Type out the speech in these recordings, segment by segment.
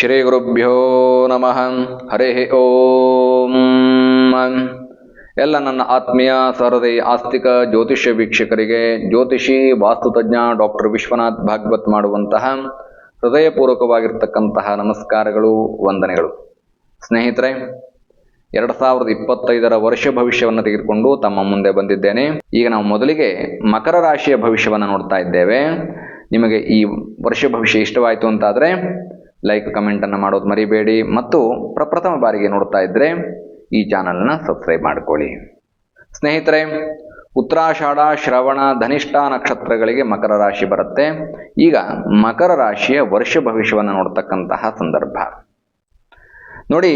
ಶ್ರೀ ಗುರುಭ್ಯೋ ನಮಃ. ಹರಿ ಓಂ. ಎಲ್ಲ ನನ್ನ ಆತ್ಮೀಯ, ಸಹೃದಯ, ಆಸ್ತಿಕ, ಜ್ಯೋತಿಷ್ಯ ವೀಕ್ಷಕರಿಗೆ, ಜ್ಯೋತಿಷಿ ವಾಸ್ತುತಜ್ಞ ಡಾಕ್ಟರ್ ವಿಶ್ವನಾಥ್ ಭಾಗವತ್ ಮಾಡುವಂತಹ ಹೃದಯಪೂರ್ವಕವಾಗಿರ್ತಕ್ಕಂತಹ ನಮಸ್ಕಾರಗಳು, ವಂದನೆಗಳು. ಸ್ನೇಹಿತರೆ, ಎರಡು ಸಾವಿರದ ಇಪ್ಪತ್ತೈದರ ವರ್ಷ ಭವಿಷ್ಯವನ್ನು ತೆಗೆದುಕೊಂಡು ತಮ್ಮ ಮುಂದೆ ಬಂದಿದ್ದೇನೆ. ಈಗ ನಾವು ಮೊದಲಿಗೆ ಮಕರ ರಾಶಿಯ ಭವಿಷ್ಯವನ್ನು ನೋಡ್ತಾ ಇದ್ದೇವೆ. ನಿಮಗೆ ಈ ವರ್ಷ ಭವಿಷ್ಯ ಇಷ್ಟವಾಯಿತು ಅಂತಾದರೆ ಲೈಕ್ ಕಮೆಂಟನ್ನು ಮಾಡೋದು ಮರಿಬೇಡಿ. ಮತ್ತು ಪ್ರಪ್ರಥಮ ಬಾರಿಗೆ ನೋಡ್ತಾ ಇದ್ದರೆ ಈ ಚಾನಲ್ನ ಸಬ್ಸ್ಕ್ರೈಬ್ ಮಾಡ್ಕೊಳ್ಳಿ. ಸ್ನೇಹಿತರೆ, ಉತ್ತರಾಷಾಢ, ಶ್ರವಣ, ಧನಿಷ್ಠ ನಕ್ಷತ್ರಗಳಿಗೆ ಮಕರ ರಾಶಿ ಬರುತ್ತೆ. ಈಗ ಮಕರ ರಾಶಿಯ ವರ್ಷ ಭವಿಷ್ಯವನ್ನು ನೋಡ್ತಕ್ಕಂತಹ ಸಂದರ್ಭ. ನೋಡಿ,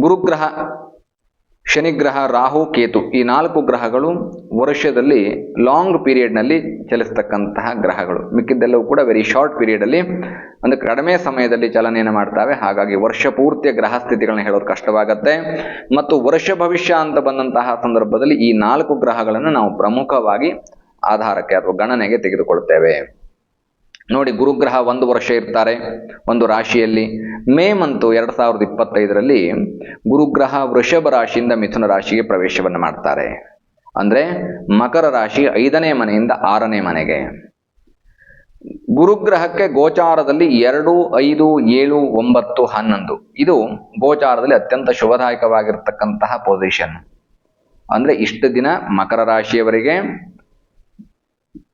ಗುರುಗ್ರಹ ಶನಿಗ್ರಹ, ರಾಹು, ಕೇತು ಈ ನಾಲ್ಕು ಗ್ರಹಗಳು ವರ್ಷದಲ್ಲಿ ಲಾಂಗ್ ಪೀರಿಯಡ್ನಲ್ಲಿ ಚಲಿಸ್ತಕ್ಕಂತಹ ಗ್ರಹಗಳು. ಮಿಕ್ಕಿದ್ದೆಲ್ಲವೂ ಕೂಡ ವೆರಿ ಶಾರ್ಟ್ ಪೀರಿಯಡಲ್ಲಿ ಒಂದು ಕಡಿಮೆ ಸಮಯದಲ್ಲಿ ಚಲನೆಯನ್ನು ಮಾಡ್ತವೆ. ಹಾಗಾಗಿ ವರ್ಷ ಪೂರ್ತಿಯ ಗ್ರಹ ಸ್ಥಿತಿಗಳನ್ನ ಹೇಳೋದು ಕಷ್ಟವಾಗತ್ತೆ. ಮತ್ತು ವರ್ಷ ಭವಿಷ್ಯ ಅಂತ ಬಂದಂತಹ ಸಂದರ್ಭದಲ್ಲಿ ಈ ನಾಲ್ಕು ಗ್ರಹಗಳನ್ನು ನಾವು ಪ್ರಮುಖವಾಗಿ ಆಧಾರಕ್ಕೆ ಅಥವಾ ಗಣನೆಗೆ ತೆಗೆದುಕೊಳ್ತೇವೆ. ನೋಡಿ ಗುರುಗ್ರಹ ಒಂದು ವರ್ಷ ಇರ್ತಾರೆ ಒಂದು ರಾಶಿಯಲ್ಲಿ. ಮೇ ಮಂತು ಎರಡು ಸಾವಿರದ ಇಪ್ಪತ್ತೈದರಲ್ಲಿ ಗುರುಗ್ರಹ ವೃಷಭ ರಾಶಿಯಿಂದ ಮಿಥುನ ರಾಶಿಗೆ ಪ್ರವೇಶವನ್ನು ಮಾಡ್ತಾರೆ. ಅಂದರೆ ಮಕರ ರಾಶಿ ಐದನೇ ಮನೆಯಿಂದ ಆರನೇ ಮನೆಗೆ. ಗುರುಗ್ರಹಕ್ಕೆ ಗೋಚಾರದಲ್ಲಿ ಎರಡು, ಐದು, ಏಳು, ಒಂಬತ್ತು, ಹನ್ನೊಂದು. ಇದು ಗೋಚಾರದಲ್ಲಿ ಅತ್ಯಂತ ಶುಭದಾಯಕವಾಗಿರ್ತಕ್ಕಂತಹ ಪೊಸಿಷನ್ ಅಂದರೆ ಇಷ್ಟು ದಿನ ಮಕರ ರಾಶಿಯವರಿಗೆ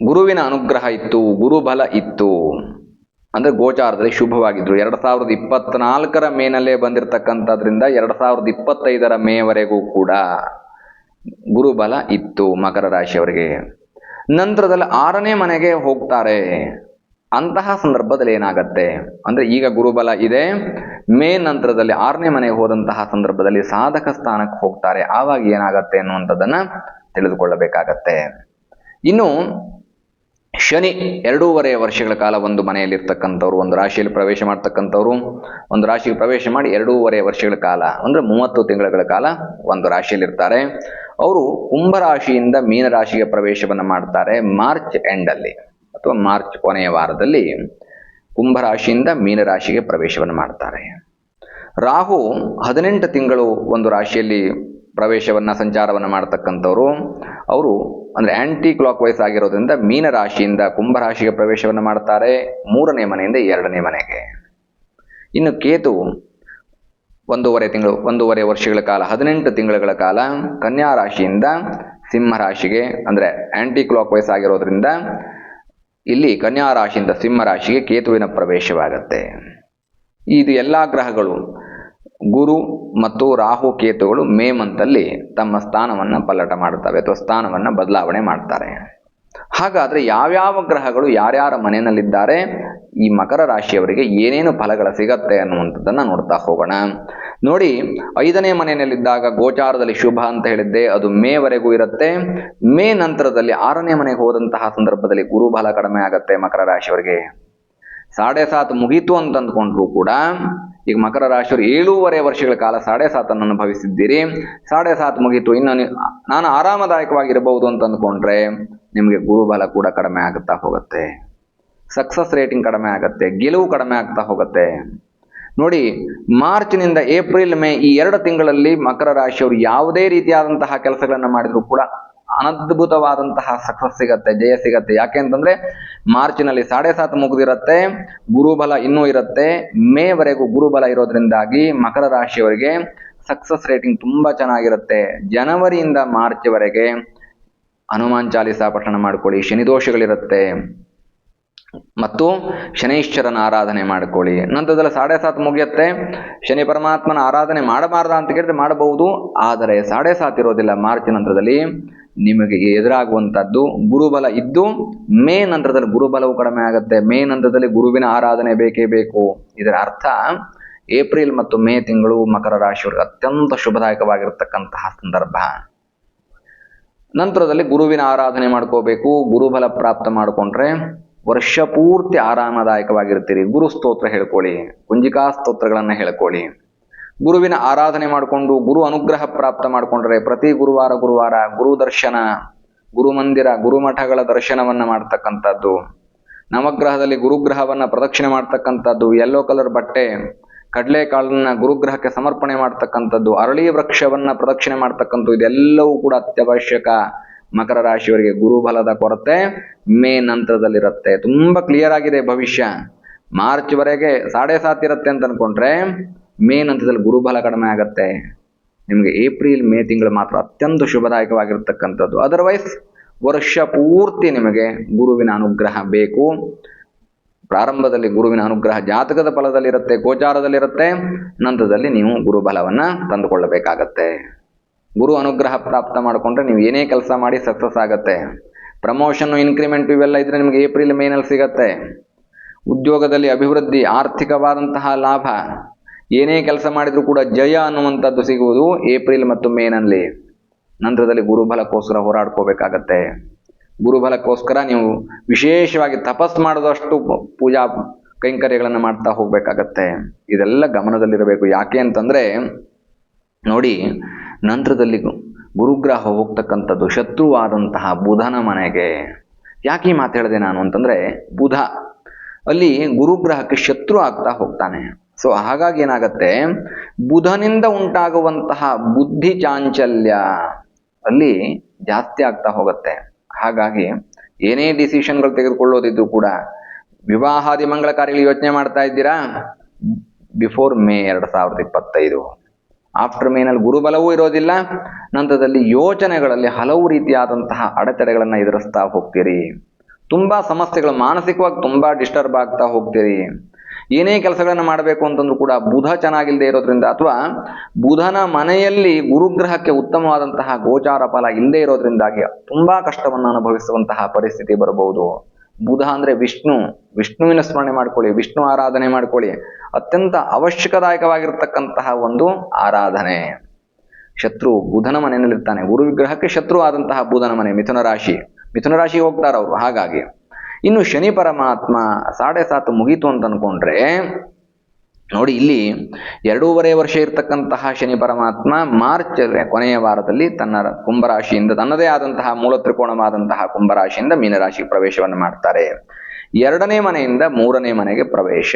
ಗುರುವಿನ ಅನುಗ್ರಹ ಇತ್ತು, ಗುರುಬಲ ಇತ್ತು. ಅಂದರೆ ಗೋಚಾರದಲ್ಲಿ ಶುಭವಾಗಿದ್ರು. ಎರಡು ಸಾವಿರದ ಇಪ್ಪತ್ನಾಲ್ಕರ ಮೇನಲ್ಲೇ ಬಂದಿರತಕ್ಕಂಥದ್ರಿಂದ ಎರಡು ಸಾವಿರದ ಇಪ್ಪತ್ತೈದರ ಮೇವರೆಗೂ ಕೂಡ ಗುರುಬಲ ಇತ್ತು ಮಕರ ರಾಶಿಯವರಿಗೆ. ನಂತರದಲ್ಲಿ ಆರನೇ ಮನೆಗೆ ಹೋಗ್ತಾರೆ. ಅಂತಹ ಸಂದರ್ಭದಲ್ಲಿ ಏನಾಗತ್ತೆ? ಅಂದರೆ ಈಗ ಗುರುಬಲ ಇದೆ. ಮೇ ನಂತರದಲ್ಲಿ ಆರನೇ ಮನೆಗೆ ಹೋದಂತಹ ಸಂದರ್ಭದಲ್ಲಿ ಸಾಧಕ ಸ್ಥಾನಕ್ಕೆ ಹೋಗ್ತಾರೆ. ಆವಾಗ ಏನಾಗತ್ತೆ ಅನ್ನುವಂಥದ್ದನ್ನು ತಿಳಿದುಕೊಳ್ಳಬೇಕಾಗತ್ತೆ. ಇನ್ನು ಶನಿ ಎರಡೂವರೆ ವರ್ಷಗಳ ಕಾಲ ಒಂದು ಮನೆಯಲ್ಲಿರ್ತಕ್ಕಂಥವ್ರು, ಒಂದು ರಾಶಿಯಲ್ಲಿ ಪ್ರವೇಶ ಮಾಡ್ತಕ್ಕಂಥವ್ರು, ಒಂದು ರಾಶಿಗೆ ಪ್ರವೇಶ ಮಾಡಿ ಎರಡೂವರೆ ವರ್ಷಗಳ ಕಾಲ, ಅಂದ್ರೆ ಮೂವತ್ತು ತಿಂಗಳ ಕಾಲ ಒಂದು ರಾಶಿಯಲ್ಲಿ ಇರ್ತಾರೆ ಅವರು ಕುಂಭರಾಶಿಯಿಂದ ಮೀನರಾಶಿಗೆ ಪ್ರವೇಶವನ್ನು ಮಾಡ್ತಾರೆ ಮಾರ್ಚ್ ಎಂಡಲ್ಲಿ ಅಥವಾ ಮಾರ್ಚ್ ಕೊನೆಯ ವಾರದಲ್ಲಿ ಕುಂಭರಾಶಿಯಿಂದ ಮೀನರಾಶಿಗೆ ಪ್ರವೇಶವನ್ನು ಮಾಡ್ತಾರೆ. ರಾಹು ಹದಿನೆಂಟು ತಿಂಗಳು ಒಂದು ರಾಶಿಯಲ್ಲಿ ಪ್ರವೇಶವನ್ನು, ಸಂಚಾರವನ್ನು ಮಾಡ್ತಕ್ಕಂಥವ್ರು, ಅವರು ಅಂದರೆ ಆ್ಯಂಟಿ ಕ್ಲಾಕ್ ವೈಸ್ ಆಗಿರೋದ್ರಿಂದ ಮೀನರಾಶಿಯಿಂದ ಕುಂಭ ರಾಶಿಗೆ ಪ್ರವೇಶವನ್ನು ಮಾಡ್ತಾರೆ. ಮೂರನೇ ಮನೆಯಿಂದ ಎರಡನೇ ಮನೆಗೆ. ಇನ್ನು ಕೇತು ಒಂದೂವರೆ ತಿಂಗಳು, ಒಂದೂವರೆ ವರ್ಷಗಳ ಕಾಲ, ಹದಿನೆಂಟು ತಿಂಗಳುಗಳ ಕಾಲ ಕನ್ಯಾ ರಾಶಿಯಿಂದ ಸಿಂಹ ರಾಶಿಗೆ ಅಂದರೆ ಆ್ಯಂಟಿ ಕ್ಲಾಕ್ ವೈಸ್ ಆಗಿರೋದ್ರಿಂದ ಇಲ್ಲಿ ಕನ್ಯಾ ರಾಶಿಯಿಂದ ಸಿಂಹ ರಾಶಿಗೆ ಕೇತುವಿನ ಪ್ರವೇಶವಾಗತ್ತೆ. ಇದು ಎಲ್ಲ ಗ್ರಹಗಳು ಗುರು ಮತ್ತು ರಾಹು ಕೇತುಗಳು ಮೇ ಮಂತಲ್ಲಿ ತಮ್ಮ ಸ್ಥಾನವನ್ನು ಪಲ್ಲಟ ಮಾಡುತ್ತವೆ ಅಥವಾ ಸ್ಥಾನವನ್ನು ಬದಲಾವಣೆ ಮಾಡ್ತಾರೆ. ಹಾಗಾದರೆ ಯಾವ್ಯಾವ ಗ್ರಹಗಳು ಯಾರ್ಯಾರ ಮನೆಯಲ್ಲಿದ್ದಾರೆ, ಈ ಮಕರ ರಾಶಿಯವರಿಗೆ ಏನೇನು ಫಲಗಳು ಸಿಗತ್ತೆ ಅನ್ನುವಂಥದ್ದನ್ನು ನೋಡ್ತಾ ಹೋಗೋಣ. ನೋಡಿ, ಐದನೇ ಮನೆಯಲ್ಲಿದ್ದಾಗ ಗೋಚಾರದಲ್ಲಿ ಶುಭ ಅಂತ ಹೇಳಿದ್ದೆ, ಅದು ಮೇವರೆಗೂ ಇರುತ್ತೆ. ಮೇ ನಂತರದಲ್ಲಿ ಆರನೇ ಮನೆಗೆ ಹೋದಂತಹ ಸಂದರ್ಭದಲ್ಲಿ ಗುರುಬಲ ಕಡಿಮೆ ಆಗತ್ತೆ ಮಕರ ರಾಶಿಯವರಿಗೆ. ಸಾಡೆ ಸಾತ್ ಮುಗೀತು ಅಂತ ಅಂದ್ಕೊಂಡ್ರು ಕೂಡ, ಈಗ ಮಕರ ರಾಶಿಯವರು ಏಳೂವರೆ ವರ್ಷಗಳ ಕಾಲ ಸಾಡೆ ಸಾತನ್ನು ಅನುಭವಿಸಿದ್ದೀರಿ. ಸಾಡೆ ಸಾತ್ ಮುಗೀತು, ಇನ್ನು ನಾನು ಆರಾಮದಾಯಕವಾಗಿರಬಹುದು ಅಂತ ಅಂದ್ಕೊಂಡ್ರೆ ನಿಮಗೆ ಗುರುಬಲ ಕೂಡ ಕಡಿಮೆ ಆಗುತ್ತಾ ಹೋಗುತ್ತೆ. ಸಕ್ಸಸ್ ರೇಟಿಂಗ್ ಕಡಿಮೆ ಆಗುತ್ತೆ, ಗೆಲುವು ಕಡಿಮೆ ಆಗ್ತಾ ಹೋಗುತ್ತೆ. ನೋಡಿ, ಮಾರ್ಚ್ನಿಂದ ಏಪ್ರಿಲ್ ಮೇ ಈ ಎರಡು ತಿಂಗಳಲ್ಲಿ ಮಕರ ರಾಶಿಯವರು ಯಾವುದೇ ರೀತಿಯಾದಂತಹ ಕೆಲಸಗಳನ್ನು ಮಾಡಿದರೂ ಕೂಡ ಅನದ್ಭುತವಾದಂತಹ ಸಕ್ಸಸ್ ಸಿಗತ್ತೆ, ಜಯ ಸಿಗತ್ತೆ. ಯಾಕೆ ಅಂತಂದ್ರೆ ಮಾರ್ಚ್ನಲ್ಲಿ ಸಾಡೆ ಸಾತ್ ಮುಗಿದಿರತ್ತೆ, ಗುರುಬಲ ಇನ್ನೂ ಇರುತ್ತೆ. ಮೇವರೆಗೂ ಗುರುಬಲ ಇರೋದ್ರಿಂದಾಗಿ ಮಕರ ರಾಶಿಯವರಿಗೆ ಸಕ್ಸಸ್ ರೇಟಿಂಗ್ ತುಂಬಾ ಚೆನ್ನಾಗಿರುತ್ತೆ. ಜನವರಿಯಿಂದ ಮಾರ್ಚ್ವರೆಗೆ ಹನುಮಾನ್ ಚಾಲಿಸಾ ಪಠಣ ಮಾಡ್ಕೊಳ್ಳಿ ಶನಿದೋಷಗಳಿರುತ್ತೆ ಮತ್ತು ಶನೈಶ್ವರನ ಆರಾಧನೆ ಮಾಡ್ಕೊಳ್ಳಿ. ನಂತರದಲ್ಲಿ ಸಾಡೆ ಸಾತ್ ಮುಗಿಯುತ್ತೆ. ಶನಿ ಪರಮಾತ್ಮನ ಆರಾಧನೆ ಮಾಡಬಾರ್ದ ಅಂತ ಕೇಳಿದ್ರೆ ಮಾಡಬಹುದು. ಆದರೆ ಸಾಡೆ ಸಾತ್ ಇರೋದಿಲ್ಲ. ಮಾರ್ಚ್ ನಂತರದಲ್ಲಿ ನಿಮಗೆ ಎದುರಾಗುವಂಥದ್ದು ಗುರುಬಲ ಇದ್ದು ಮೇ ನಂತರದಲ್ಲಿ ಗುರುಬಲವು ಕಡಿಮೆ ಆಗುತ್ತೆ. ಮೇ ನಂತರದಲ್ಲಿ ಗುರುವಿನ ಆರಾಧನೆ ಬೇಕೇ ಬೇಕು. ಇದರ ಅರ್ಥ ಏಪ್ರಿಲ್ ಮತ್ತು ಮೇ ತಿಂಗಳು ಮಕರ ರಾಶಿಯವರಿಗೆ ಅತ್ಯಂತ ಶುಭದಾಯಕವಾಗಿರತಕ್ಕಂತಹ ಸಂದರ್ಭ. ನಂತರದಲ್ಲಿ ಗುರುವಿನ ಆರಾಧನೆ ಮಾಡ್ಕೋಬೇಕು. ಗುರುಬಲ ಪ್ರಾಪ್ತ ಮಾಡಿಕೊಂಡ್ರೆ ವರ್ಷ ಪೂರ್ತಿ ಆರಾಮದಾಯಕವಾಗಿರ್ತೀರಿ. ಗುರು ಸ್ತೋತ್ರ ಹೇಳ್ಕೊಳ್ಳಿ. ಕುಂಜಿಕಾ ಸ್ತೋತ್ರಗಳನ್ನು ಹೇಳ್ಕೊಳ್ಳಿ. ಗುರುವಿನ ಆರಾಧನೆ ಮಾಡಿಕೊಂಡು ಗುರು ಅನುಗ್ರಹ ಪ್ರಾಪ್ತ ಮಾಡಿಕೊಂಡ್ರೆ ಪ್ರತಿ ಗುರುವಾರ ಗುರುವಾರ ಗುರು ದರ್ಶನ, ಗುರು ಮಂದಿರ ಗುರುಮಠಗಳ ದರ್ಶನವನ್ನ ಮಾಡ್ತಕ್ಕಂಥದ್ದು. ನವಗ್ರಹದಲ್ಲಿ ಗುರುಗ್ರಹವನ್ನ ಪ್ರದಕ್ಷಿಣೆ ಮಾಡ್ತಕ್ಕಂಥದ್ದು. ಯೆಲ್ಲೋ ಕಲರ್ ಬಟ್ಟೆ ಕಡಲೆಕಾಳನ್ನ ಗುರುಗ್ರಹಕ್ಕೆ ಸಮರ್ಪಣೆ ಮಾಡ್ತಕ್ಕಂಥದ್ದು. ಅರಳಿ ವೃಕ್ಷವನ್ನ ಪ್ರದಕ್ಷಿಣೆ ಮಾಡ್ತಕ್ಕಂಥದ್ದು. ಇದೆಲ್ಲವೂ ಕೂಡ ಅತ್ಯವಶ್ಯಕ ಮಕರ ರಾಶಿಯವರಿಗೆ ಗುರುಬಲದ ಕೊರತೆ ಮೇ ನಂತರದಲ್ಲಿರುತ್ತೆ. ತುಂಬಾ ಕ್ಲಿಯರ್ ಆಗಿದೆ ಭವಿಷ್ಯ. ಮಾರ್ಚ್ ವರೆಗೆ ಸಾಡೆ ಸಾತ್ ಇರುತ್ತೆ ಅಂತ ಅನ್ಕೊಂಡ್ರೆ ಮೇ ನಂತರದಲ್ಲಿ ಗುರುಬಲ ಕಡಿಮೆ ಆಗತ್ತೆ. ನಿಮಗೆ ಏಪ್ರಿಲ್, ಮೇ ತಿಂಗಳು ಮಾತ್ರ ಅತ್ಯಂತ ಶುಭದಾಯಕವಾಗಿರ್ತಕ್ಕಂಥದ್ದು. ಅದರ್ವೈಸ್ ವರ್ಷ ಪೂರ್ತಿ ನಿಮಗೆ ಗುರುವಿನ ಅನುಗ್ರಹ ಬೇಕು. ಪ್ರಾರಂಭದಲ್ಲಿ ಗುರುವಿನ ಅನುಗ್ರಹ ಜಾತಕದ ಫಲದಲ್ಲಿರುತ್ತೆ, ಗೋಚಾರದಲ್ಲಿರುತ್ತೆ. ನಂತರದಲ್ಲಿ ನೀವು ಗುರುಬಲವನ್ನ ತಂದುಕೊಳ್ಳಬೇಕಾಗತ್ತೆ. ಗುರು ಅನುಗ್ರಹ ಪ್ರಾಪ್ತ ಮಾಡಿಕೊಂಡ್ರೆ ನೀವು ಏನೇ ಕೆಲಸ ಮಾಡಿ ಸಕ್ಸಸ್ ಆಗುತ್ತೆ. ಪ್ರಮೋಷನ್ ಇನ್ಕ್ರಿಮೆಂಟ್ ಇವೆಲ್ಲ ಇದ್ರೆ ನಿಮಗೆ ಏಪ್ರಿಲ್, ಮೇನಲ್ಲಿ ಸಿಗತ್ತೆ. ಉದ್ಯೋಗದಲ್ಲಿ ಅಭಿವೃದ್ಧಿ, ಆರ್ಥಿಕವಾದಂತಹ ಲಾಭ. ಏನೇ ಕೆಲಸ ಮಾಡಿದರೂ ಕೂಡ ಜಯ ಅನ್ನುವಂಥದ್ದು ಸಿಗುವುದು ಏಪ್ರಿಲ್ ಮತ್ತು ಮೇನಲ್ಲಿ ನಂತರದಲ್ಲಿ ಗುರುಬಲಕ್ಕೋಸ್ಕರ ಹೋರಾಡ್ಕೋಬೇಕಾಗತ್ತೆ. ಗುರುಬಲಕ್ಕೋಸ್ಕರ ನೀವು ವಿಶೇಷವಾಗಿ ತಪಸ್ ಮಾಡಿದಷ್ಟು ಪೂಜಾ ಕೈಂಕರ್ಯಗಳನ್ನು ಮಾಡ್ತಾ ಹೋಗ್ಬೇಕಾಗತ್ತೆ. ಇದೆಲ್ಲ ಗಮನದಲ್ಲಿರಬೇಕು. ಯಾಕೆ ಅಂತಂದ್ರೆ, ನೋಡಿ, ನಂತರದಲ್ಲಿ ಗುರುಗ್ರಹ ಹೋಗ್ತಕ್ಕಂಥದ್ದು ಶತ್ರುವಾದಂತಹ ಬುಧನ ಮನೆಗೆ. ಯಾಕೆ ಈ ನಾನು ಅಂತಂದ್ರೆ, ಬುಧ ಅಲ್ಲಿ ಗುರುಗ್ರಹಕ್ಕೆ ಶತ್ರು ಆಗ್ತಾ ಹೋಗ್ತಾನೆ. ಸೊ ಹಾಗಾಗಿ ಏನಾಗತ್ತೆ? ಬುಧನಿಂದ ಉಂಟಾಗುವಂತಹ ಬುದ್ಧಿ ಚಾಂಚಲ್ಯ ಅಲ್ಲಿ ಜಾಸ್ತಿ ಆಗ್ತಾ ಹೋಗುತ್ತೆ. ಹಾಗಾಗಿ ಏನೇ ಡಿಸಿಷನ್ಗಳು ತೆಗೆದುಕೊಳ್ಳೋದಿದ್ರು ಕೂಡ ವಿವಾಹಾದಿ ಮಂಗಳ ಕಾರ್ಯಗಳು ಯೋಚನೆ ಮಾಡ್ತಾ ಇದ್ದೀರಾ? ಬಿಫೋರ್ ಮೇ ಎರಡು ಸಾವಿರದ ಇಪ್ಪತ್ತೈದು. ಆಫ್ಟರ್ ಮೇನಲ್ಲಿ ಗುರುಬಲವೂ ಇರೋದಿಲ್ಲ. ನಂತರದಲ್ಲಿ ಯೋಚನೆಗಳಲ್ಲಿ ಹಲವು ರೀತಿಯಾದಂತಹ ಅಡೆತಡೆಗಳನ್ನು ಎದುರಿಸ್ತಾ ಹೋಗ್ತೀರಿ. ತುಂಬಾ ಸಮಸ್ಯೆಗಳು ಮಾನಸಿಕವಾಗಿ ತುಂಬಾ ಡಿಸ್ಟರ್ಬ್ ಆಗ್ತಾ ಹೋಗ್ತೀರಿ. ಏನೇ ಕೆಲಸಗಳನ್ನು ಮಾಡಬೇಕು ಅಂತಂದ್ರೂ ಕೂಡ ಬುಧ ಚೆನ್ನಾಗಿಲ್ಲದೆ ಇರೋದ್ರಿಂದ ಅಥವಾ ಬುಧನ ಮನೆಯಲ್ಲಿ ಗುರುಗ್ರಹಕ್ಕೆ ಉತ್ತಮವಾದಂತಹ ಗೋಚಾರ ಫಲ ಇಲ್ಲದೆ ಇರೋದ್ರಿಂದಾಗಿ ತುಂಬಾ ಕಷ್ಟವನ್ನು ಅನುಭವಿಸುವಂತಹ ಪರಿಸ್ಥಿತಿ ಬರಬಹುದು. ಬುಧ ಅಂದ್ರೆ ವಿಷ್ಣು. ವಿಷ್ಣುವಿನ ಸ್ಮರಣೆ ಮಾಡ್ಕೊಳ್ಳಿ, ವಿಷ್ಣು ಆರಾಧನೆ ಮಾಡ್ಕೊಳ್ಳಿ. ಅತ್ಯಂತ ಅವಶ್ಯಕದಾಯಕವಾಗಿರ್ತಕ್ಕಂತಹ ಒಂದು ಆರಾಧನೆ. ಶತ್ರು ಬುಧನ ಮನೆಯಲ್ಲಿರ್ತಾನೆ. ಗುರು ವಿಗ್ರಹಕ್ಕೆ ಶತ್ರು ಆದಂತಹ ಬುಧನ ಮನೆ, ಮಿಥುನ ರಾಶಿ. ಮಿಥುನ ರಾಶಿಗೆ ಹೋಗ್ತಾರ ಅವರು ಹಾಗಾಗಿ. ಇನ್ನು ಶನಿ ಪರಮಾತ್ಮ ಸಾಡೆ ಸಾತು ಮುಗೀತು ಅಂತ ಅನ್ಕೊಂಡ್ರೆ, ನೋಡಿ ಇಲ್ಲಿ ಎರಡೂವರೆ ವರ್ಷ ಇರತಕ್ಕಂತಹ ಶನಿ ಪರಮಾತ್ಮ ಮಾರ್ಚ್ ಕೊನೆಯ ವಾರದಲ್ಲಿ ತನ್ನ ಕುಂಭರಾಶಿಯಿಂದ, ತನ್ನದೇ ಆದಂತಹ ಮೂಲ ತ್ರಿಕೋಣವಾದಂತಹ ಕುಂಭರಾಶಿಯಿಂದ ಮೀನರಾಶಿ ಪ್ರವೇಶವನ್ನು ಮಾಡ್ತಾರೆ. ಎರಡನೇ ಮನೆಯಿಂದ ಮೂರನೇ ಮನೆಗೆ ಪ್ರವೇಶ.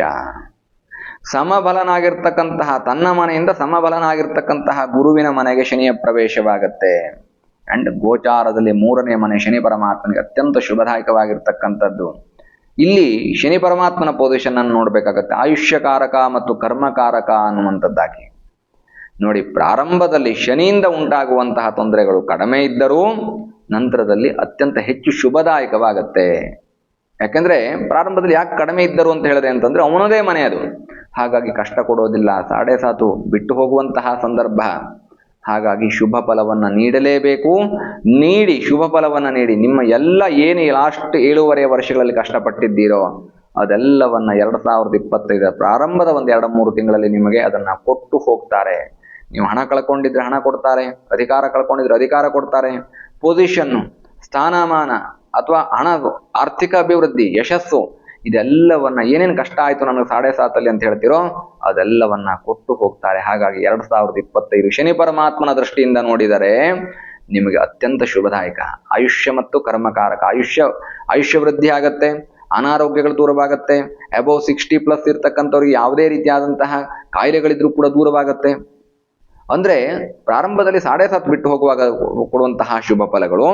ಸಮಬಲನಾಗಿರ್ತಕ್ಕಂತಹ ತನ್ನ ಮನೆಯಿಂದ ಸಮಬಲನಾಗಿರ್ತಕ್ಕಂತಹ ಗುರುವಿನ ಮನೆಗೆ ಶನಿಯ ಪ್ರವೇಶವಾಗತ್ತೆ. ಅಂಡ್ ಗೋಚಾರದಲ್ಲಿ ಮೂರನೇ ಮನೆ ಶನಿ ಪರಮಾತ್ಮನಿಗೆ ಅತ್ಯಂತ ಶುಭದಾಯಕವಾಗಿರ್ತಕ್ಕಂಥದ್ದು. ಇಲ್ಲಿ ಶನಿ ಪರಮಾತ್ಮನ ಪೊಸಿಷನ್ ಅನ್ನು ನೋಡ್ಬೇಕಾಗತ್ತೆ. ಆಯುಷ್ಯಕಾರಕ ಮತ್ತು ಕರ್ಮಕಾರಕ ಅನ್ನುವಂಥದ್ದಾಗಿ. ನೋಡಿ, ಪ್ರಾರಂಭದಲ್ಲಿ ಶನಿಯಿಂದ ಉಂಟಾಗುವಂತಹ ತೊಂದರೆಗಳು ಕಡಿಮೆ ಇದ್ದರೂ ನಂತರದಲ್ಲಿ ಅತ್ಯಂತ ಹೆಚ್ಚು ಶುಭದಾಯಕವಾಗತ್ತೆ. ಯಾಕೆಂದ್ರೆ ಪ್ರಾರಂಭದಲ್ಲಿ ಯಾಕೆ ಕಡಿಮೆ ಇದ್ದರು ಅಂತ ಹೇಳಿದೆ ಅಂತಂದ್ರೆ ಅವನದೇ ಮನೆ ಅದು. ಹಾಗಾಗಿ ಕಷ್ಟ ಕೊಡೋದಿಲ್ಲ, ಸಾಡೆ ಸಾತು ಬಿಟ್ಟು ಹೋಗುವಂತಹ ಸಂದರ್ಭ. ಹಾಗಾಗಿ ಶುಭ ಫಲವನ್ನು ನೀಡಲೇಬೇಕು. ನೀಡಿ, ಶುಭ ಫಲವನ್ನು ನೀಡಿ. ನಿಮ್ಮ ಎಲ್ಲ ಏನು ಲಾಸ್ಟ್ ಏಳೂವರೆ ವರ್ಷಗಳಲ್ಲಿ ಕಷ್ಟಪಟ್ಟಿದ್ದೀರೋ, ಅದೆಲ್ಲವನ್ನು ಎರಡು ಸಾವಿರದ ಇಪ್ಪತ್ತೈದರ ಪ್ರಾರಂಭದ ಒಂದು ಎರಡು ಮೂರು ತಿಂಗಳಲ್ಲಿ ನಿಮಗೆ ಅದನ್ನು ಕೊಟ್ಟು ಹೋಗ್ತಾರೆ. ನೀವು ಹಣ ಕಳ್ಕೊಂಡಿದ್ರೆ ಹಣ ಕೊಡ್ತಾರೆ, ಅಧಿಕಾರ ಕಳ್ಕೊಂಡಿದ್ರೆ ಅಧಿಕಾರ ಕೊಡ್ತಾರೆ. ಪೊಸಿಷನ್ನು ಸ್ಥಾನಮಾನ, ಅಥವಾ ಹಣ, ಆರ್ಥಿಕ ಅಭಿವೃದ್ಧಿ, ಯಶಸ್ಸು ಇದೆಲ್ಲವನ್ನ ಏನೇನು ಕಷ್ಟ ಆಯಿತು ನನಗೆ ಸಾಡೆ ಸಾತಲ್ಲಿ ಅಂತ ಹೇಳ್ತಿರೋ ಅದೆಲ್ಲವನ್ನ ಕೊಟ್ಟು ಹೋಗ್ತಾರೆ. ಹಾಗಾಗಿ ಎರಡು ಸಾವಿರದ ಇಪ್ಪತ್ತೈದು ಶನಿ ಪರಮಾತ್ಮನ ದೃಷ್ಟಿಯಿಂದ ನೋಡಿದರೆ ನಿಮಗೆ ಅತ್ಯಂತ ಶುಭದಾಯಕ. ಆಯುಷ್ಯ ಮತ್ತು ಕರ್ಮಕಾರಕ. ಆಯುಷ್ಯ ಆಯುಷ್ಯ ವೃದ್ಧಿ ಆಗತ್ತೆ, ಅನಾರೋಗ್ಯಗಳು ದೂರವಾಗತ್ತೆ ಅಬೌವ್ ಸಿಕ್ಸ್ಟಿ ಪ್ಲಸ್ ಇರ್ತಕ್ಕಂಥವ್ರಿಗೆ ಯಾವುದೇ ರೀತಿಯಾದಂತಹ ಕಾಯಿಲೆಗಳಿದ್ರೂ ಕೂಡ ದೂರವಾಗತ್ತೆ. ಅಂದ್ರೆ ಪ್ರಾರಂಭದಲ್ಲಿ ಸಾಡೆ ಸಾತ್ ಬಿಟ್ಟು ಹೋಗುವಾಗ ಕೊಡುವಂತಹ ಶುಭ ಫಲಗಳು.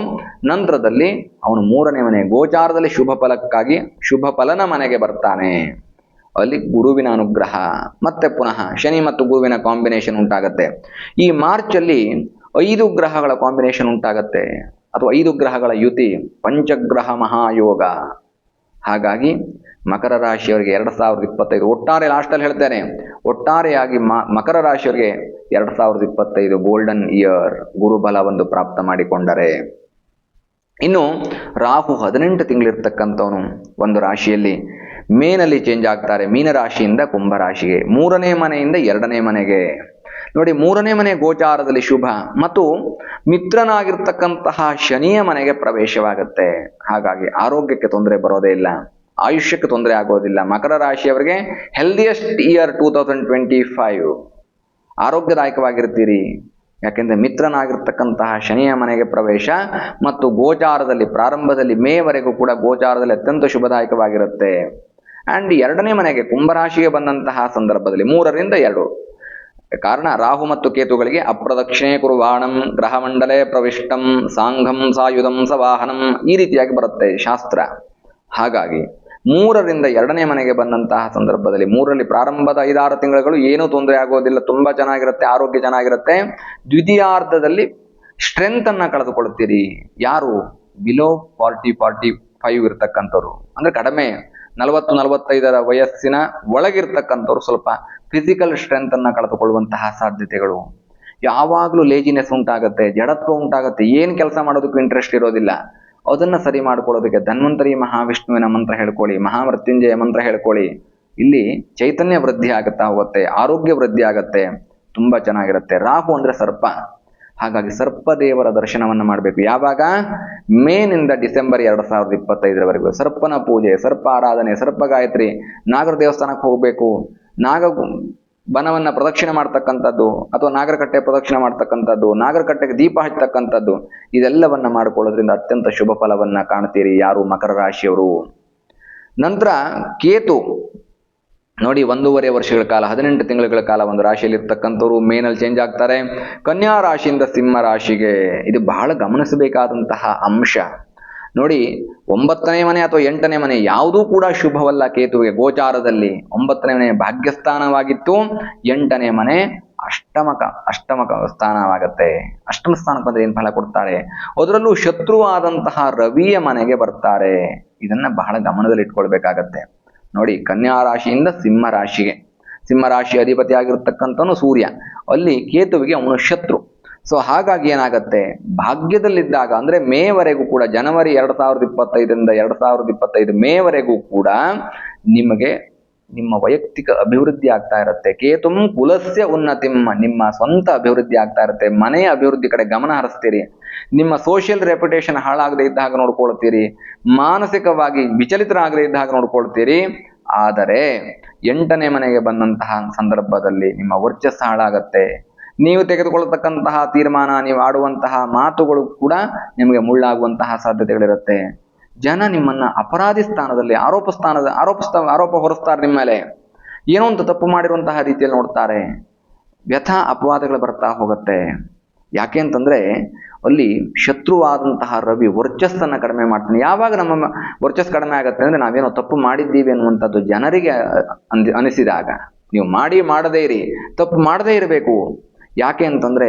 ನಂತರದಲ್ಲಿ ಅವನು ಮೂರನೇ ಮನೆ ಗೋಚಾರದಲ್ಲಿ ಶುಭ ಫಲಕ್ಕಾಗಿ ಶುಭ ಫಲನ ಮನೆಗೆ ಬರ್ತಾನೆ. ಅಲ್ಲಿ ಗುರುವಿನ ಅನುಗ್ರಹ, ಮತ್ತೆ ಪುನಃ ಶನಿ ಮತ್ತು ಗುರುವಿನ ಕಾಂಬಿನೇಷನ್ ಉಂಟಾಗತ್ತೆ. ಈ ಮಾರ್ಚ್ ಅಲ್ಲಿ ಐದು ಗ್ರಹಗಳ ಕಾಂಬಿನೇಷನ್ ಉಂಟಾಗತ್ತೆ. ಅಥವಾ ಐದು ಗ್ರಹಗಳ ಯುತಿ, ಪಂಚಗ್ರಹ ಮಹಾಯೋಗ. ಹಾಗಾಗಿ ಮಕರ ರಾಶಿಯವರಿಗೆ ಎರಡು ಸಾವಿರದ ಇಪ್ಪತ್ತೈದು ಒಟ್ಟಾರೆ ಲಾಸ್ಟಲ್ಲಿ ಹೇಳ್ತೇನೆ. ಒಟ್ಟಾರೆಯಾಗಿ ಮಕರ ರಾಶಿಯವರಿಗೆ ಎರಡು ಸಾವಿರದ ಇಪ್ಪತ್ತೈದು ಗೋಲ್ಡನ್ ಇಯರ್ ಗುರುಬಲ ಒಂದು ಪ್ರಾಪ್ತ ಮಾಡಿಕೊಂಡರೆ, ಇನ್ನು ರಾಹು ಹದಿನೆಂಟು ತಿಂಗಳಿರ್ತಕ್ಕಂಥವನು ಒಂದು ರಾಶಿಯಲ್ಲಿ ಮೇನಲ್ಲಿ ಚೇಂಜ್ ಆಗ್ತಾರೆ. ಮೀನ ರಾಶಿಯಿಂದ ಕುಂಭ ರಾಶಿಗೆ, ಮೂರನೇ ಮನೆಯಿಂದ ಎರಡನೇ ಮನೆಗೆ. ನೋಡಿ, ಮೂರನೇ ಮನೆ ಗೋಚಾರದಲ್ಲಿ ಶುಭ ಮತ್ತು ಮಿತ್ರನಾಗಿರ್ತಕ್ಕಂತಹ ಶನಿಯ ಮನೆಗೆ ಪ್ರವೇಶವಾಗುತ್ತೆ. ಹಾಗಾಗಿ ಆರೋಗ್ಯಕ್ಕೆ ತೊಂದರೆ ಬರೋದೇ ಇಲ್ಲ. ಆಯುಷ್ಯಕ್ಕೆ ತೊಂದರೆ ಆಗೋದಿಲ್ಲ. ಮಕರ ರಾಶಿಯವರಿಗೆ healthiest year two thousand twenty five ಆರೋಗ್ಯದಾಯಕವಾಗಿರ್ತೀರಿ. ಯಾಕೆಂದರೆ ಮಿತ್ರನಾಗಿರ್ತಕ್ಕಂತಹ ಶನಿಯ ಮನೆಗೆ ಪ್ರವೇಶ ಮತ್ತು ಗೋಚಾರದಲ್ಲಿ, ಪ್ರಾರಂಭದಲ್ಲಿ ಮೇವರೆಗೂ ಕೂಡ ಗೋಚಾರದಲ್ಲಿ ಅತ್ಯಂತ ಶುಭದಾಯಕವಾಗಿರುತ್ತೆ. ಅಂಡ್ ಎರಡನೇ ಮನೆಗೆ ಕುಂಭರಾಶಿಗೆ ಬಂದಂತಹ ಸಂದರ್ಭದಲ್ಲಿ ಮೂರರಿಂದ ಎರಡು. ಕಾರಣ, ರಾಹು ಮತ್ತು ಕೇತುಗಳಿಗೆ ಅಪ್ರದಕ್ಷಿಣೆ ಕುರುವಾಣಂ ಗ್ರಹಮಂಡಲೇ ಪ್ರವಿಷ್ಟಂ, ಸಾಂಘಂ, ಸಾಯುಧಂ, ಸವಾಹನಂ ಈ ರೀತಿಯಾಗಿ ಬರುತ್ತೆ ಶಾಸ್ತ್ರ. ಹಾಗಾಗಿ ಮೂರರಿಂದ ಎರಡನೇ ಮನೆಗೆ ಬಂದಂತಹ ಸಂದರ್ಭದಲ್ಲಿ ಮೂರರಲ್ಲಿ ಪ್ರಾರಂಭದ ಐದಾರು ತಿಂಗಳುಗಳು ಏನೂ ತೊಂದರೆ ಆಗೋದಿಲ್ಲ, ತುಂಬಾ ಚೆನ್ನಾಗಿರುತ್ತೆ, ಆರೋಗ್ಯ ಚೆನ್ನಾಗಿರುತ್ತೆ. ದ್ವಿತೀಯಾರ್ಧದಲ್ಲಿ ಸ್ಟ್ರೆಂತ್ ಅನ್ನ ಕಳೆದುಕೊಳ್ಳುತ್ತೀರಿ. ಯಾರು? ಬಿಲೋ ಫಾರ್ಟಿ ಫಾರ್ಟಿ ಫೈವ್ ಇರ್ತಕ್ಕಂಥವ್ರು. ಅಂದ್ರೆ ಕಡಿಮೆ ನಲವತ್ತು, ನಲವತ್ತೈದರ ವಯಸ್ಸಿನ ಒಳಗಿರ್ತಕ್ಕಂಥವ್ರು ಸ್ವಲ್ಪ ಫಿಸಿಕಲ್ ಸ್ಟ್ರೆಂತ್ ಅನ್ನ ಕಳೆದುಕೊಳ್ಳುವಂತಹ ಸಾಧ್ಯತೆಗಳು. ಯಾವಾಗಲೂ ಲೇಜಿನೆಸ್ ಉಂಟಾಗತ್ತೆ, ಜಡತ್ವ ಉಂಟಾಗತ್ತೆ, ಏನು ಕೆಲಸ ಮಾಡೋದಕ್ಕೂ ಇಂಟ್ರೆಸ್ಟ್ ಇರೋದಿಲ್ಲ. ಅದನ್ನ ಸರಿ ಮಾಡ್ಕೊಳ್ಳೋದಕ್ಕೆ ಧನ್ವಂತರಿ ಮಹಾವಿಷ್ಣುವಿನ ಮಂತ್ರ ಹೇಳ್ಕೊಳ್ಳಿ, ಮಹಾಮೃತ್ಯುಂಜಯ ಮಂತ್ರ ಹೇಳ್ಕೊಳ್ಳಿ. ಇಲ್ಲಿ ಚೈತನ್ಯ ವೃದ್ಧಿ ಆಗುತ್ತಾ ಹೋಗುತ್ತೆ, ಆರೋಗ್ಯ ವೃದ್ಧಿ ಆಗತ್ತೆ, ತುಂಬಾ ಚೆನ್ನಾಗಿರುತ್ತೆ. ರಾಹು ಅಂದ್ರೆ ಸರ್ಪ. ಹಾಗಾಗಿ ಸರ್ಪ ದೇವರ ದರ್ಶನವನ್ನು ಮಾಡಬೇಕು. ಯಾವಾಗ? ಮೇನಿಂದ ಡಿಸೆಂಬರ್ ಎರಡು ಸಾವಿರದ ಇಪ್ಪತ್ತೈದರವರೆಗೂ. ಸರ್ಪನ ಪೂಜೆ, ಸರ್ಪ ಆರಾಧನೆ, ಸರ್ಪ ಗಾಯತ್ರಿ, ನಾಗರ ದೇವಸ್ಥಾನಕ್ಕೆ ಹೋಗಬೇಕು. ನಾಗ ಬನವನ್ನ ಪ್ರದಕ್ಷಿಣೆ ಮಾಡ್ತಕ್ಕಂಥದ್ದು ಅಥವಾ ನಾಗರಕಟ್ಟೆ ಪ್ರದಕ್ಷಿಣೆ ಮಾಡ್ತಕ್ಕಂಥದ್ದು, ನಾಗರಕಟ್ಟೆಗೆ ದೀಪ ಹಚ್ಚತಕ್ಕಂಥದ್ದು, ಇದೆಲ್ಲವನ್ನ ಮಾಡಿಕೊಳ್ಳೋದ್ರಿಂದ ಅತ್ಯಂತ ಶುಭ ಫಲವನ್ನ ಕಾಣ್ತೀರಿ ಯಾರು ಮಕರ ರಾಶಿಯವರು. ನಂತರ ಕೇತು. ನೋಡಿ, ಒಂದೂವರೆ ವರ್ಷಗಳ ಕಾಲ, ಹದಿನೆಂಟು ತಿಂಗಳ ಕಾಲ ಒಂದು ರಾಶಿಯಲ್ಲಿ ಇರ್ತಕ್ಕಂಥವ್ರು ಮೇನಲ್ಲಿ ಚೇಂಜ್ ಆಗ್ತಾರೆ. ಕನ್ಯಾ ರಾಶಿಯಿಂದ ಸಿಂಹ ರಾಶಿಗೆ. ಇದು ಬಹಳ ಗಮನಿಸಬೇಕಾದಂತಹ ಅಂಶ. ನೋಡಿ, ಒಂಬತ್ತನೇ ಮನೆ ಅಥವಾ ಎಂಟನೇ ಮನೆ ಯಾವುದೂ ಕೂಡ ಶುಭವಲ್ಲ ಕೇತುವಿಗೆ. ಗೋಚಾರದಲ್ಲಿ ಒಂಬತ್ತನೇ ಮನೆ ಭಾಗ್ಯಸ್ಥಾನವಾಗಿತ್ತು, ಎಂಟನೇ ಮನೆ ಅಷ್ಟಮಕ ಅಷ್ಟಮಕ ಸ್ಥಾನವಾಗತ್ತೆ. ಅಷ್ಟಮ ಸ್ಥಾನಕ್ಕೆ ಬಂದ್ರೆ ಏನು ಫಲ ಕೊಡ್ತಾರೆ? ಅದರಲ್ಲೂ ಶತ್ರುವಾದಂತಹ ರವಿಯ ಮನೆಗೆ ಬರ್ತಾರೆ. ಇದನ್ನ ಬಹಳ ಗಮನದಲ್ಲಿ ಇಟ್ಕೊಳ್ಬೇಕಾಗತ್ತೆ. ನೋಡಿ, ಕನ್ಯಾ ರಾಶಿಯಿಂದ ಸಿಂಹ ರಾಶಿಗೆ. ಸಿಂಹ ರಾಶಿ ಅಧಿಪತಿ ಆಗಿರತಕ್ಕಂಥ ಸೂರ್ಯ. ಅಲ್ಲಿ ಕೇತುವಿಗೆ ಅವನು ಶತ್ರು. ಸೊ ಹಾಗಾಗಿ ಏನಾಗತ್ತೆ? ಭಾಗ್ಯದಲ್ಲಿದ್ದಾಗ, ಅಂದ್ರೆ ಮೇವರೆಗೂ ಕೂಡ ಜನವರಿ ಎರಡ್ ಸಾವಿರದ ಇಪ್ಪತ್ತೈದರಿಂದ ಎರಡ್ ಸಾವಿರದ ಇಪ್ಪತ್ತೈದು ಮೇವರೆಗೂ ಕೂಡ ನಿಮಗೆ ನಿಮ್ಮ ವೈಯಕ್ತಿಕ ಅಭಿವೃದ್ಧಿ ಆಗ್ತಾ ಇರುತ್ತೆ. ಕೇತುಂ ಕುಲಸ್ಯ ಉನ್ನತಿಂ, ನಿಮ್ಮ ಸ್ವಂತ ಅಭಿವೃದ್ಧಿ ಆಗ್ತಾ ಇರುತ್ತೆ. ಮನೆಯ ಅಭಿವೃದ್ಧಿ ಕಡೆ ಗಮನ ಹರಿಸ್ತೀರಿ. ನಿಮ್ಮ ಸೋಷಿಯಲ್ ರೆಪ್ಯುಟೇಷನ್ ಹಾಳಾಗದೇ ಇದ್ದ ಹಾಗೆ ನೋಡ್ಕೊಳ್ತೀರಿ. ಮಾನಸಿಕವಾಗಿ ವಿಚಲಿತರಾಗದೇ ಇದ್ದ ಹಾಗೆ ನೋಡ್ಕೊಳ್ತೀರಿ. ಆದರೆ, ಎಂಟನೇ ಮನೆಗೆ ಬಂದಂತಹ ಸಂದರ್ಭದಲ್ಲಿ ನಿಮ್ಮ ವರ್ಚಸ್ಸು ಹಾಳಾಗತ್ತೆ. ನೀವು ತೆಗೆದುಕೊಳ್ಳತಕ್ಕಂತಹ ತೀರ್ಮಾನ, ನೀವು ಆಡುವಂತಹ ಮಾತುಗಳು ಕೂಡ ನಿಮಗೆ ಮುಳ್ಳಾಗುವಂತಹ ಸಾಧ್ಯತೆಗಳಿರುತ್ತೆ. ಜನ ನಿಮ್ಮನ್ನ ಅಪರಾಧಿ ಸ್ಥಾನದಲ್ಲಿ, ಆರೋಪ ಸ್ಥಾನದ, ಆರೋಪ ಆರೋಪ ಹೊರಿಸ್ತಾರೆ ನಿಮ್ಮ ಮೇಲೆ. ಏನೋ ಒಂದು ತಪ್ಪು ಮಾಡಿರುವಂತಹ ರೀತಿಯಲ್ಲಿ ನೋಡ್ತಾರೆ. ವ್ಯಥಾ ಅಪವಾದಗಳು ಬರ್ತಾ ಹೋಗುತ್ತೆ. ಯಾಕೆ ಅಂತಂದ್ರೆ, ಅಲ್ಲಿ ಶತ್ರುವಾದಂತಹ ರವಿ ವರ್ಚಸ್ಸನ್ನು ಕಡಿಮೆ ಮಾಡ್ತಾನೆ. ಯಾವಾಗ ನಮ್ಮ ವರ್ಚಸ್ ಕಡಿಮೆ ಆಗುತ್ತೆ ಅಂದ್ರೆ ನಾವೇನೋ ತಪ್ಪು ಮಾಡಿದ್ದೀವಿ ಅನ್ನುವಂಥದ್ದು ಜನರಿಗೆ ಅನಿಸಿದಾಗ. ನೀವು ಮಾಡಿ ಮಾಡದೇ ಇರಿ. ತಪ್ಪು ಮಾಡದೇ ಇರಬೇಕು. ಯಾಕೆ ಅಂತಂದ್ರೆ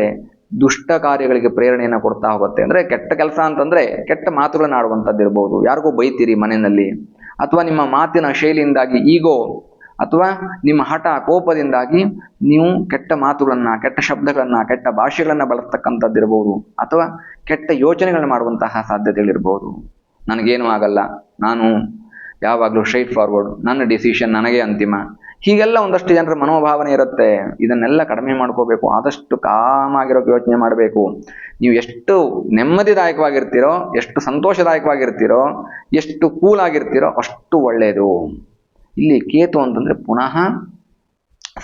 ದುಷ್ಟ ಕಾರ್ಯಗಳಿಗೆ ಪ್ರೇರಣೆಯನ್ನು ಕೊಡ್ತಾ ಹೋಗುತ್ತೆ. ಅಂದ್ರೆ ಕೆಟ್ಟ ಕೆಲಸ ಅಂತಂದ್ರೆ ಕೆಟ್ಟ ಮಾತುಗಳನ್ನು ಆಡುವಂಥದ್ದು ಇರ್ಬೋದು. ಯಾರಿಗೂ ಬೈತೀರಿ ಮನೆಯಲ್ಲಿ? ಅಥವಾ ನಿಮ್ಮ ಮಾತಿನ ಶೈಲಿಯಿಂದಾಗಿ, ಈಗೋ, ಅಥವಾ ನಿಮ್ಮ ಹಠ, ಕೋಪದಿಂದಾಗಿ ನೀವು ಕೆಟ್ಟ ಮಾತುಗಳನ್ನ, ಕೆಟ್ಟ ಶಬ್ದಗಳನ್ನ, ಕೆಟ್ಟ ಭಾಷೆಗಳನ್ನ ಬಳಸ್ತಕ್ಕಂಥದ್ದಿರ್ಬೋದು ಅಥವಾ ಕೆಟ್ಟ ಯೋಚನೆಗಳನ್ನ ಮಾಡುವಂತಹ ಸಾಧ್ಯತೆಗಳಿರ್ಬೋದು ನನಗೇನು ಆಗಲ್ಲ. ನಾನು ಯಾವಾಗಲೂ ಸ್ಟ್ರೈಟ್ ಫಾರ್ವರ್ಡ್ ನನ್ನ ಡಿಸಿಷನ್ ನನಗೆ ಅಂತಿಮ. ಹೀಗೆಲ್ಲ ಒಂದಷ್ಟು ಜನರ ಮನೋಭಾವನೆ ಇರುತ್ತೆ. ಇದನ್ನೆಲ್ಲ ಕಡಿಮೆ ಮಾಡ್ಕೋಬೇಕು. ಆದಷ್ಟು ಕಾಮಾಗಿರೋಕೆ ಯೋಚನೆ ಮಾಡಬೇಕು. ನೀವು ಎಷ್ಟು ನೆಮ್ಮದಿದಾಯಕವಾಗಿರ್ತೀರೋ, ಎಷ್ಟು ಸಂತೋಷದಾಯಕವಾಗಿರ್ತೀರೋ, ಎಷ್ಟು ಕೂಲ್ ಆಗಿರ್ತೀರೋ ಅಷ್ಟು ಒಳ್ಳೆಯದು. ಇಲ್ಲಿ ಕೇತು ಅಂತಂದ್ರೆ ಪುನಃ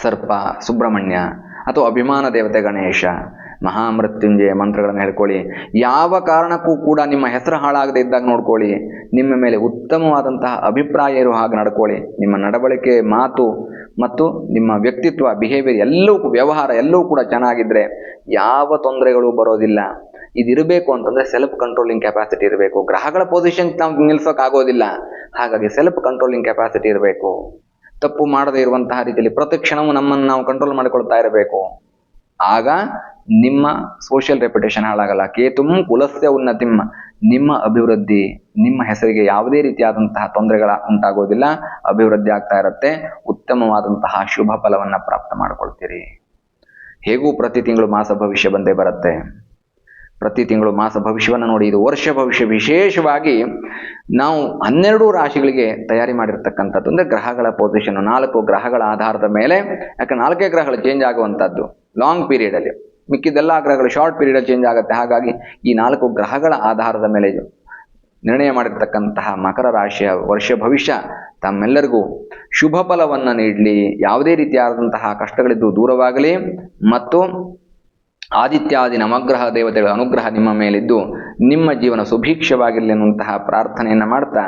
ಸರ್ಪ, ಸುಬ್ರಹ್ಮಣ್ಯ ಅಥವಾ ಅಭಿಮಾನ ದೇವತೆ ಗಣೇಶ. ಮಹಾಮೃತ್ಯುಂಜಯ ಮಂತ್ರಗಳನ್ನು ಹೇಳ್ಕೊಳ್ಳಿ. ಯಾವ ಕಾರಣಕ್ಕೂ ಕೂಡ ನಿಮ್ಮ ಹೆಸರು ಹಾಳಾಗದೆ ಇದ್ದಾಗ ನೋಡ್ಕೊಳ್ಳಿ. ನಿಮ್ಮ ಮೇಲೆ ಉತ್ತಮವಾದಂತಹ ಅಭಿಪ್ರಾಯ ಇರುವ ಹಾಗೆ ನಡ್ಕೊಳ್ಳಿ. ನಿಮ್ಮ ನಡವಳಿಕೆ, ಮಾತು ಮತ್ತು ನಿಮ್ಮ ವ್ಯಕ್ತಿತ್ವ ಬಿಹೇವಿಯರ್ ಎಲ್ಲವೂ ವ್ಯವಹಾರ ಎಲ್ಲವೂ ಕೂಡ ಚೆನ್ನಾಗಿದ್ದರೆ ಯಾವ ತೊಂದರೆಗಳು ಬರೋದಿಲ್ಲ. ಇದಿರಬೇಕು ಅಂತಂದ್ರೆ ಸೆಲ್ಫ್ ಕಂಟ್ರೋಲಿಂಗ್ ಕೆಪಾಸಿಟಿ ಇರಬೇಕು. ಗ್ರಹಗಳ ಪೊಸಿಷನ್ ನಾವು ನಿಲ್ಸೋಕ್ಕಾಗೋದಿಲ್ಲ ಹಾಗಾಗಿ ಸೆಲ್ಫ್ ಕಂಟ್ರೋಲಿಂಗ್ ಕೆಪಾಸಿಟಿ ಇರಬೇಕು. ತಪ್ಪು ಮಾಡದೇ ಇರುವಂತಹ ರೀತಿಯಲ್ಲಿ ಪ್ರತಿ ಕ್ಷಣವೂ ನಮ್ಮನ್ನು ನಾವು ಕಂಟ್ರೋಲ್ ಮಾಡಿಕೊಳ್ತಾ ಇರಬೇಕು. ಆಗ ನಿಮ್ಮ ಸೋಷಿಯಲ್ ರೆಪ್ಯುಟೇಷನ್ ಹಾಳಾಗಲ್ಲ. ಕೇತುಂ ಕುಲಸ್ಯ ಉನ್ನತಿಮ್ಮ ನಿಮ್ಮ ಅಭಿವೃದ್ಧಿ, ನಿಮ್ಮ ಹೆಸರಿಗೆ ಯಾವುದೇ ರೀತಿಯಾದಂತಹ ತೊಂದರೆಗಳ ಉಂಟಾಗೋದಿಲ್ಲ ಅಭಿವೃದ್ಧಿ ಆಗ್ತಾ ಇರುತ್ತೆ. ಉತ್ತಮವಾದಂತಹ ಶುಭ ಫಲವನ್ನು ಪ್ರಾಪ್ತ ಮಾಡ್ಕೊಳ್ತೀರಿ. ಹೇಗೂ ಪ್ರತಿ ತಿಂಗಳು ಮಾಸ ಭವಿಷ್ಯ ಬಂದೇ ಬರುತ್ತೆ. ಪ್ರತಿ ತಿಂಗಳು ಮಾಸ ಭವಿಷ್ಯವನ್ನು ನೋಡಿ, ಇದು ವರ್ಷ ಭವಿಷ್ಯ. ವಿಶೇಷವಾಗಿ ನಾವು ಹನ್ನೆರಡು ರಾಶಿಗಳಿಗೆ ತಯಾರಿ ಮಾಡಿರ್ತಕ್ಕಂಥದ್ದು ಅಂದರೆ ಗ್ರಹಗಳ ಪೊಸಿಷನ್ ನಾಲ್ಕು ಗ್ರಹಗಳ ಆಧಾರದ ಮೇಲೆ ಯಾಕೆ ನಾಲ್ಕೇ ಗ್ರಹಗಳು ಚೇಂಜ್ ಆಗುವಂಥದ್ದು. ಲಾಂಗ್ ಪೀರಿಯಡ್ ಅಲ್ಲಿ. ಮಿಕ್ಕಿದೆಲ್ಲ ಗ್ರಹಗಳು ಶಾರ್ಟ್ ಪೀರಿಯಡ್ ಚೇಂಜ್ ಆಗುತ್ತೆ. ಹಾಗಾಗಿ ಈ ನಾಲ್ಕು ಗ್ರಹಗಳ ಆಧಾರದ ಮೇಲೆ ನಿರ್ಣಯ ಮಾಡಿರ್ತಕ್ಕಂತಹ ಮಕರ ರಾಶಿಯ ವರ್ಷ ಭವಿಷ್ಯ ತಮ್ಮೆಲ್ಲರಿಗೂ ಶುಭ ಫಲವನ್ನ ನೀಡಲಿ. ಯಾವುದೇ ರೀತಿಯಾದಂತಹ ಕಷ್ಟಗಳಿದ್ದು ದೂರವಾಗಲಿ. ಮತ್ತು ಆದಿತ್ಯಾದಿ ನವಗ್ರಹ ದೇವತೆಗಳ ಅನುಗ್ರಹ ನಿಮ್ಮ ಮೇಲಿದ್ದು ನಿಮ್ಮ ಜೀವನ ಸುಭೀಕ್ಷವಾಗಿರಲಿ ಅನ್ನುವಂತಹ ಪ್ರಾರ್ಥನೆಯನ್ನು ಮಾಡ್ತಾ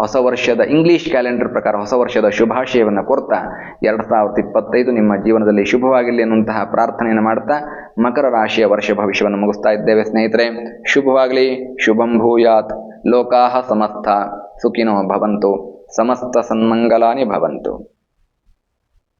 ಹೊಸ ವರ್ಷದ ಇಂಗ್ಲಿಷ್ ಕ್ಯಾಲೆಂಡರ್ ಪ್ರಕಾರ ಹೊಸ ವರ್ಷದ ಶುಭಾಶಯವನ್ನು ಕೊಡ್ತಾ ಎರಡು ಸಾವಿರದ ಇಪ್ಪತ್ತೈದು ನಿಮ್ಮ ಜೀವನದಲ್ಲಿ ಶುಭವಾಗಿರಲಿ ಅನ್ನುವಂತಹ ಪ್ರಾರ್ಥನೆಯನ್ನು ಮಾಡ್ತಾ, ಮಕರ ರಾಶಿಯ ವರ್ಷ ಭವಿಷ್ಯವನ್ನು ಮುಗಿಸ್ತಾ ಇದ್ದೇವೆ ಸ್ನೇಹಿತರೆ. ಶುಭವಾಗಲಿ, ಶುಭಂ ಭೂಯಾತ್, ಲೋಕಾಹ ಸಮಸ್ತ, ಸುಖಿನೋ ಭವಂತು, ಸಮಸ್ತ ಸನ್ಮಂಗಲಾನಿ ಭವಂತು.